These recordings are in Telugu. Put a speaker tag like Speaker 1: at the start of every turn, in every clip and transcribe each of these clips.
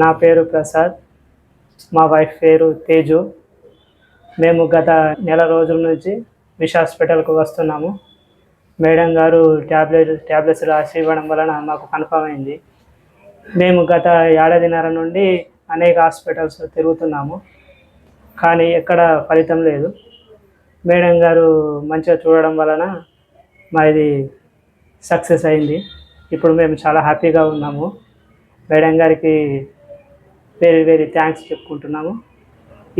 Speaker 1: నా పేరు ప్రసాద్. మా వైఫ్ పేరు తేజు. మేము గత నెల రోజుల నుంచి విష్ హాస్పిటల్కు వస్తున్నాము. మేడం గారు ట్యాబ్లెట్ ట్యాబ్లెట్స్ రాసి ఇవ్వడం వలన మాకు కన్ఫర్మ్ అయింది. మేము గత ఏడాదిన్నర నుండి అనేక హాస్పిటల్స్ తిరుగుతున్నాము. కానీ ఎక్కడ ఫలితం లేదు. మేడం గారు మంచిగా చూడడం వలన మాది సక్సెస్ అయింది. ఇప్పుడు మేము చాలా హ్యాపీగా ఉన్నాము. మేడం గారికి వెరీ వెరీ థ్యాంక్స్ చెప్పుకుంటున్నాము.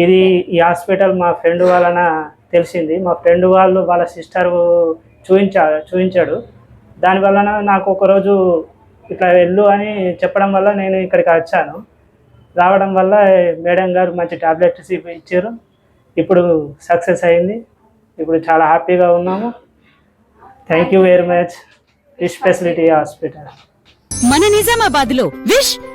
Speaker 1: ఇది ఈ హాస్పిటల్ మా ఫ్రెండ్ వలన తెలిసింది. మా ఫ్రెండ్ వాళ్ళు వాళ్ళ సిస్టర్ చూపించా చూపించాడు దాని వలన నాకు ఒకరోజు ఇట్లా వెళ్ళు అని చెప్పడం వల్ల నేను ఇక్కడికి వచ్చాను. రావడం వల్ల మేడం గారు మంచి టాబ్లెట్స్ ఇచ్చారు. ఇప్పుడు సక్సెస్ అయింది. ఇప్పుడు చాలా హ్యాపీగా ఉన్నాము. Thank you very much. Wish facility hospital.
Speaker 2: మన నిజామాబాద్లో విష్